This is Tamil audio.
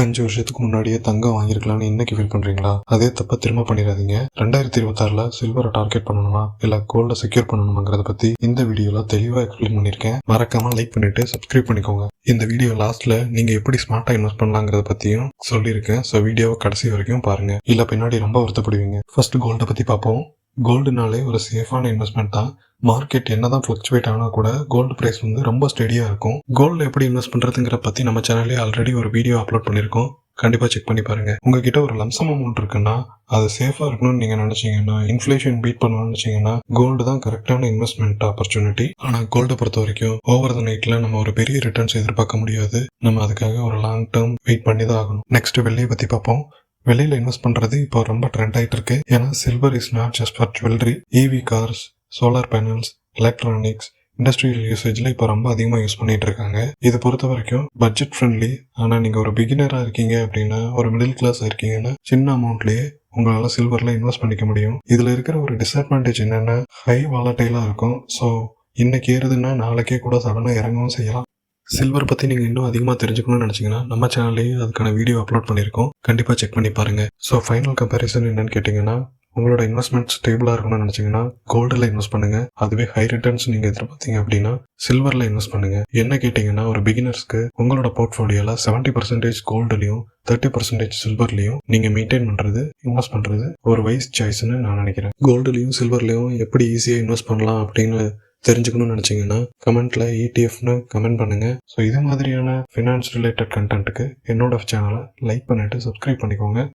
அஞ்சு வருஷத்துக்கு முன்னாடியே தங்கம் வாங்கியிருக்கலாம்னு இன்னைக்கு ஃபீல் பண்றீங்களா? அதே தப்ப திரும்ப பண்ணிடாதீங்க. ரெண்டாயிரத்தி இருபத்தாறுல சில்வரை டார்கெட் பண்ணணுமா? இல்ல கோல்ட செக்யூர் பண்ணணுமாங்கிறத பத்தி இந்த வீடியோல தெளிவா எக்ஸ்பிளைன் பண்ணிருக்கேன் மறக்காம லைக் பண்ணிட்டு சப்ஸ்கிரைப் பண்ணிக்கோங்க. இந்த வீடியோ லாஸ்ட்ல நீங்க எப்படி ஸ்மார்ட்டா இன்வெஸ்ட் பண்ணலாங்கிறத பத்தியும் சொல்லியிருக்கேன். ஸோ வீடியோவை கடைசி வரைக்கும் பாருங்க. இல்ல பின்னாடி ரொம்ப வருத்தப்படுவீங்க. ஃபர்ஸ்ட் கோல்டை பத்தி பார்ப்போம். கோல்டுனாலே ஒரு சேஃபான இன்வெஸ்ட்மெண்ட் தான். மார்க்கெட் என்னதான் ஃப்ளக்சுவேட் ஆனால் கூட கோல்டு ப்ரைஸ் வந்து ரொம்ப ஸ்டெடியாக இருக்கும். கோல்டு எப்படி இன்வெஸ்ட் பண்ணுறதுங்கிற பற்றி நம்ம சேனல்லே ஆல்ரெடி ஒரு வீடியோ அப்லோட் பண்ணியிருக்கோம். கண்டிப்பாக செக் பண்ணி பாருங்கள் உங்ககிட்ட ஒரு லம்சம் அமௌண்ட் இருக்குன்னா அது சேஃபாக இருக்கணும்னு நீங்கள் நினச்சிங்கன்னா இன்ஃப்ளேஷன் பீட் பண்ணணும்னு நினச்சிங்கன்னா கோல்டு தான் கரெக்டான இன்வெஸ்ட்மெண்ட் ஆப்பர்ச்சுனிட்டி ஆனால் கோல்டை பொறுத்த வரைக்கும் ஓவர் த நைட்டில் நம்ம ஒரு பெரிய ரிட்டர்ன்ஸ் எதிர்பார்க்க முடியாது. நம்ம அதுக்காக ஒரு லாங் டேர்ம் வெயிட் பண்ணி தான் ஆகணும். நெக்ஸ்ட் வெள்ளியை பற்றி பார்ப்போம். வெளியில இன்வெஸ்ட் பண்றது இப்போ ரொம்ப ட்ரெண்ட் ஆயிட்டு இருக்கு ஏன்னா silver is not just for jewellery EV cars solar panels electronics industrial யூசேஜ்ல இப்போ ரொம்ப அதிகமாக யூஸ் பண்ணிட்டு இருக்காங்க. இது பொறுத்த வரைக்கும் பட்ஜெட் ஃப்ரெண்ட்லி ஆனால் நீங்க ஒரு பிகினரா இருக்கீங்க அப்படின்னா ஒரு மிடில் கிளாஸ் இருக்கீங்கன்னா சின்ன அமௌண்ட்லயே உங்களால சில்வர்ல இன்வெஸ்ட் பண்ணிக்க முடியும். இதுல இருக்கிற ஒரு டிஸ்அட்வான்டேஜ் என்னன்னா ஹை வாலட்டைலா இருக்கும். ஸோ இன்னைக்கு ஏறுதுன்னா நாளைக்கே கூட சடனாக இறங்கவும் செய்யலாம். சில்வர் பற்றி நீங்கள் இன்னும் அதிகமாக தெரிஞ்சுக்கணும்னு நினச்சிங்கன்னா நம்ம சேனல்லேயே அதுக்கான வீடியோ அப்லோட் பண்ணியிருக்கோம். கண்டிப்பாக செக் பண்ணி பாருங்கள் ஸோ ஃபைனல் கம்பேரிசன் என்னன்னு கேட்டிங்கன்னா உங்களோட இன்வெஸ்ட்மெண்ட் ஸ்டேபிளாக இருக்கணும்னு நினச்சிங்கன்னா கோல்டில் இன்வெஸ்ட் பண்ணுங்கள் அதுவே ஹை ரிட்டர்ன்ஸ் நீங்கள் எதிர்பார்த்தீங்க அப்படின்னா சில்வரில் இன்வெஸ்ட் பண்ணுங்கள் என்ன கேட்டிங்கன்னா ஒரு பிகினர்ஸ்க்கு உங்களோட போர்ட்ஃபோலியோவில் செவன்ட்டி பர்சன்டேஜ் கோல்டுலையும் தேர்ட்டி பர்சன்டேஜ் சில்வர்லையும் நீங்கள் மெயின்டைன் பண்ணுறது இன்வெஸ்ட் பண்ணுறது ஒரு வைஸ் சாய்ஸ்னு நான் நினைக்கிறேன். கோல்டுலையும் சில்வர்லையும் எப்படி ஈஸியாக இன்வெஸ்ட் பண்ணலாம் அப்படின்னு தெரிஞ்சுக்கணும்னு நினச்சிங்கன்னா கமெண்ட்ல இடிஎஃப்னு கமெண்ட் பண்ணுங்க. ஸோ இது மாதிரியான ஃபினான்ஸ் ரிலேட்டட் கண்டென்ட்டுக்கு என்னோட சேனலை லைக் பண்ணிட்டு சப்ஸ்கிரைப் பண்ணிக்கோங்க.